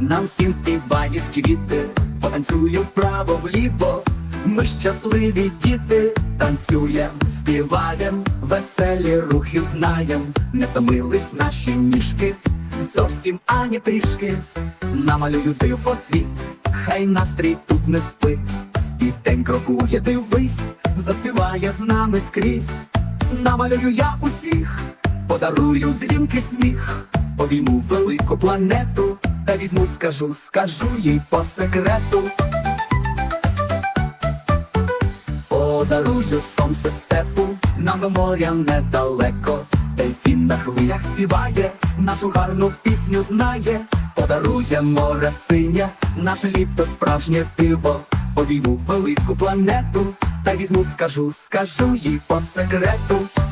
нам всім співають квіти, потанцюю вправо вліво. Ми щасливі діти, танцюєм, співаєм, веселі рухи знаєм, не втомились наші ніжки, зовсім ані трішки. Намалюю диво світ, хай настрій тут не спить. І день крокує, дивись, заспіває з нами скрізь. Намалюю я усіх, подарую дзвінки сміх, обійму велику планету, та візьму, скажу, скажу їй по секрету. Подарую сонце степу, нам моря недалеко. Дельфін на хвилях співає, нашу гарну пісню знає. Подарує море синє, наше літо справжнє диво. Обійму велику планету, та візьму, скажу, скажу їй по секрету.